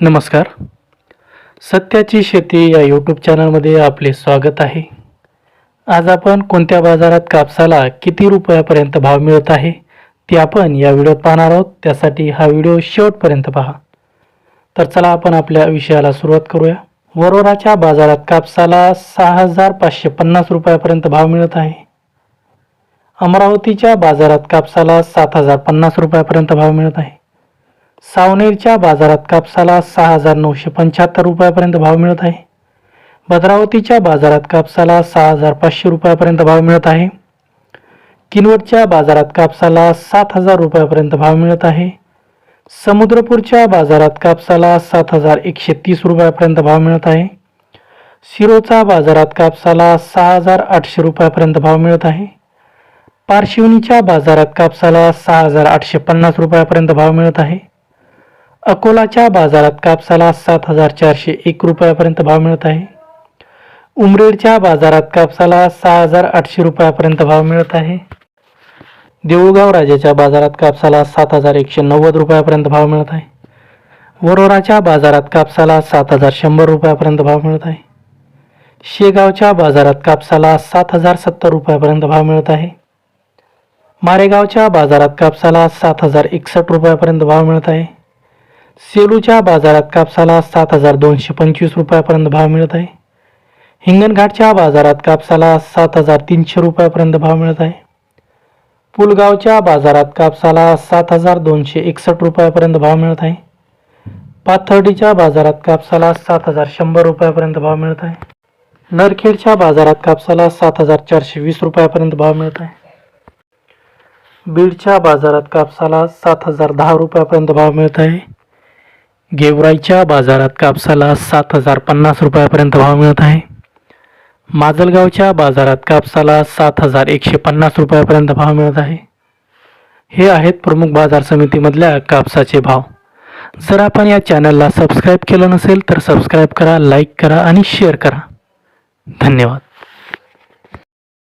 नमस्कार. सत्याची शेती या यूट्यूब चॅनलमध्ये आपले स्वागत आहे. आज आपण कोणत्या बाजारात कापसाला किती रुपयापर्यंत भाव मिळत आहे ते आपण या व्हिडिओत पाहणार आहोत. त्यासाठी हा व्हिडिओ शेवटपर्यंत पहा. तर चला आपण आपल्या विषयाला सुरुवात करूया. वरोराच्या बाजारात कापसाला सहा हजार पाचशे पन्नास रुपयापर्यंत भाव मिळत आहे. अमरावतीच्या बाजारात कापसाला सात हजार पन्नास रुपयापर्यंत भाव मिळत आहे. सावनेरच्या बाजारात कापसाला सहा हजार नऊशे पंच्याहत्तर रुपयापर्यंत भाव मिळत आहे. भद्रावतीच्या बाजारात कापसाला सहा हजार पाचशे रुपयापर्यंत भाव मिळत आहे. किनवटच्या बाजारात कापसाला सात हजार रुपयापर्यंत भाव मिळत आहे. समुद्रपूरच्या बाजारात कापसाला सात हजार एकशे तीस रुपयापर्यंत भाव मिळत आहे. शिरोचा बाजारात कापसाला सहा हजार आठशे रुपयापर्यंत भाव मिळत आहे. पारशिवनीच्या बाजारात कापसाला सहा हजार आठशे पन्नास रुपयापर्यंत भाव मिळत आहे. अकोलाच्या बाजारात कापसाला सात हजार चारशे एक रुपयापर्यंत भाव मिळत आहे. उमरेडच्या बाजारात कापसाला सहा हजार आठशे रुपयापर्यंत भाव मिळत आहे. देऊळगाव राजाच्या बाजारात कापसाला सात हजार एकशे नव्वद रुपयापर्यंत भाव मिळत आहे. वरोराच्या बाजारात कापसाला सात हजार शंभर रुपयापर्यंत भाव मिळत आहे. शेगावच्या बाजारात कापसाला सात हजार सत्तर रुपयापर्यंत भाव मिळत आहे. मारेगावच्या बाजारात कापसाला सात हजार एकसष्ट रुपयापर्यंत भाव मिळत आहे. सेलूच्या बाजारात कापसाला सात हजार दोनशे पंचवीस रुपयापर्यंत भाव मिळत आहे. हिंगणघाटच्या बाजारात कापसाला सात हजार तीनशे रुपयापर्यंत भाव मिळत आहे. पुलगावच्या बाजारात कापसाला सात हजार दोनशे एकसष्ट रुपयापर्यंत भाव मिळत आहे. पाथर्डीच्या बाजारात कापसाला सात हजार शंभर रुपयापर्यंत भाव मिळत आहे. नरखेडच्या बाजारात कापसाला सात हजार चारशे वीस रुपयापर्यंत भाव मिळत आहे. बीडच्या बाजारात कापसाला सात हजार दहा रुपयापर्यंत भाव मिळत आहे. गेवराईच्या बाजारात कापसाला सात हजार पन्नास रुपयापर्यंत भाव मिळत आहे. माजलगावच्या बाजारात कापसाला सात हजार एकशे पन्नास रुपयापर्यंत भाव मिळत आहे. हे आहेत प्रमुख बाजार समितीमधल्या कापसाचे भाव. जर आपण या चॅनलला सबस्क्राईब केलं नसेल तर सबस्क्राईब करा लाईक करा आणि शेअर करा. धन्यवाद.